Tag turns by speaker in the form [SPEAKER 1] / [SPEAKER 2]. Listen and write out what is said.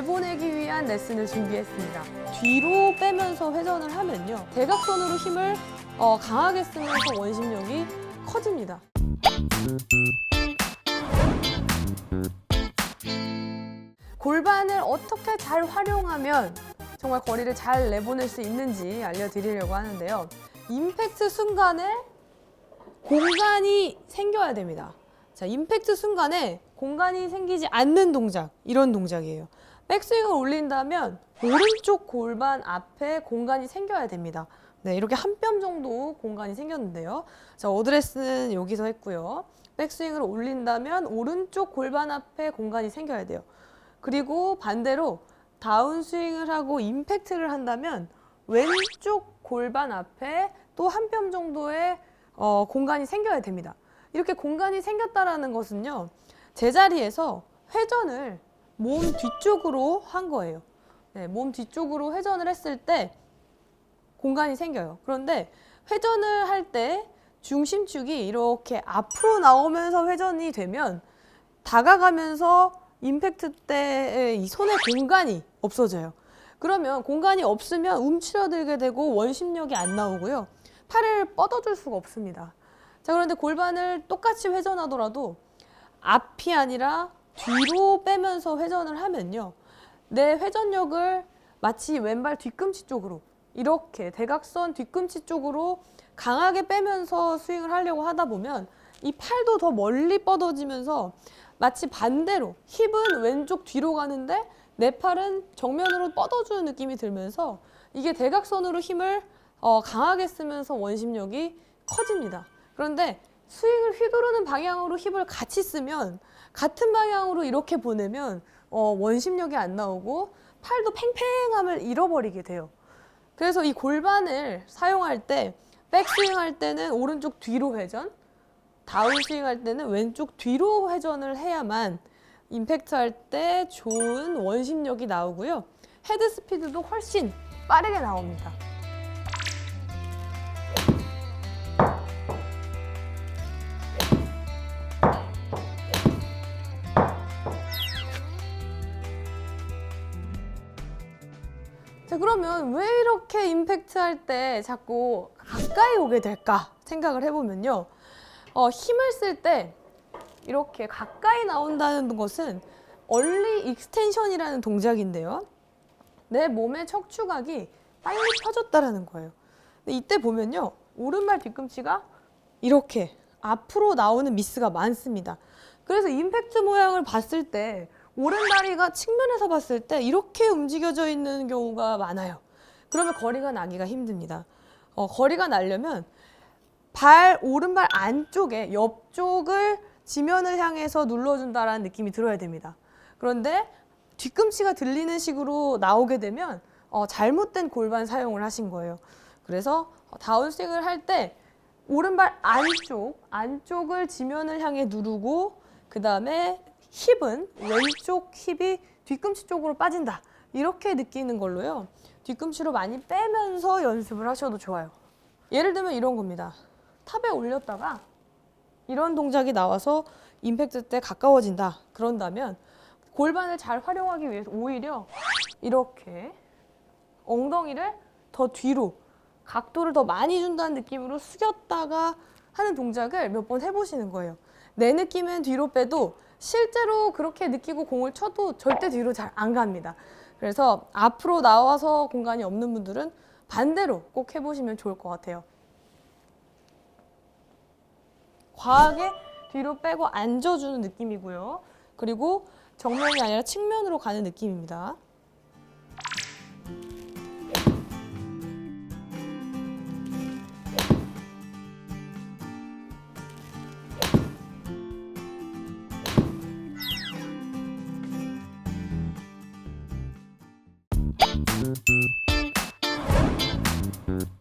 [SPEAKER 1] 내보내기 위한 레슨을 준비했습니다. 뒤로 빼면서 회전을 하면요. 대각선으로 힘을 어, 강하게 쓰면서 원심력이 커집니다. 골반을 어떻게 잘 활용하면 정말 거리를 잘 내보낼 수 있는지 알려드리려고 하는데요. 임팩트 순간에 공간이 생겨야 됩니다. 자, 임팩트 순간에 공간이 생기지 않는 동작, 이런 동작이에요. 백스윙을 올린다면 오른쪽 골반 앞에 공간이 생겨야 됩니다. 네, 이렇게 한 뼘 정도 공간이 생겼는데요. 자, 어드레스는 여기서 했고요. 백스윙을 올린다면 오른쪽 골반 앞에 공간이 생겨야 돼요. 그리고 반대로 다운스윙을 하고 임팩트를 한다면 왼쪽 골반 앞에 또 한 뼘 정도의 어, 공간이 생겨야 됩니다. 이렇게 공간이 생겼다라는 것은요, 제자리에서 회전을 몸 뒤쪽으로 한 거예요. 네, 몸 뒤쪽으로 회전을 했을 때 공간이 생겨요. 그런데 회전을 할 때 중심축이 이렇게 앞으로 나오면서 회전이 되면 다가가면서 임팩트 때의 이 손의 공간이 없어져요. 그러면 공간이 없으면 움츠러들게 되고 원심력이 안 나오고요. 팔을 뻗어줄 수가 없습니다. 자, 그런데 골반을 똑같이 회전하더라도 앞이 아니라 뒤로 빼면서 회전을 하면요. 내 회전력을 마치 왼발 뒤꿈치 쪽으로 이렇게 대각선 뒤꿈치 쪽으로 강하게 빼면서 스윙을 하려고 하다 보면 이 팔도 더 멀리 뻗어지면서 마치 반대로 힙은 왼쪽 뒤로 가는데 내 팔은 정면으로 뻗어주는 느낌이 들면서 이게 대각선으로 힘을 어, 강하게 쓰면서 원심력이 커집니다. 그런데 스윙을 휘두르는 방향으로 힙을 같이 쓰면 같은 방향으로 이렇게 보내면 어, 원심력이 안 나오고 팔도 팽팽함을 잃어버리게 돼요. 그래서 이 골반을 사용할 때 백스윙 할 때는 오른쪽 뒤로 회전, 다운스윙 할 때는 왼쪽 뒤로 회전을 해야만 임팩트 할 때 좋은 원심력이 나오고요. 헤드 스피드도 훨씬 빠르게 나옵니다. 그러면 왜 이렇게 임팩트 할 때 자꾸 가까이 오게 될까 생각을 해보면요. 어, 힘을 쓸 때 이렇게 가까이 나온다는 것은 얼리 익스텐션이라는 동작인데요. 내 몸의 척추각이 빨리 펴졌다라는 거예요. 근데 이때 보면요. 오른발 뒤꿈치가 이렇게 앞으로 나오는 미스가 많습니다. 그래서 임팩트 모양을 봤을 때 오른다리가 측면에서 봤을 때 이렇게 움직여져 있는 경우가 많아요. 그러면 거리가 나기가 힘듭니다. 어, 거리가 나려면 발 오른발 안쪽에 옆쪽을 지면을 향해서 눌러준다라는 느낌이 들어야 됩니다. 그런데 뒤꿈치가 들리는 식으로 나오게 되면 어, 잘못된 골반 사용을 하신 거예요. 그래서 다운스윙을 할 때 오른발 안쪽 안쪽을 지면을 향해 누르고 그 다음에 힙은 왼쪽 힙이 뒤꿈치 쪽으로 빠진다 이렇게 느끼는 걸로요. 뒤꿈치로 많이 빼면서 연습을 하셔도 좋아요. 예를 들면 이런 겁니다. 탑에 올렸다가 이런 동작이 나와서 임팩트 때 가까워진다. 그런다면 골반을 잘 활용하기 위해서 오히려 이렇게 엉덩이를 더 뒤로 각도를 더 많이 준다는 느낌으로 숙였다가 하는 동작을 몇 번 해보시는 거예요. 내 느낌은 뒤로 빼도 실제로 그렇게 느끼고 공을 쳐도 절대 뒤로 잘 안 갑니다. 그래서 앞으로 나와서 공간이 없는 분들은 반대로 꼭 해보시면 좋을 것 같아요. 과하게 뒤로 빼고 앉아주는 느낌이고요. 그리고 정면이 아니라 측면으로 가는 느낌입니다. Thank you.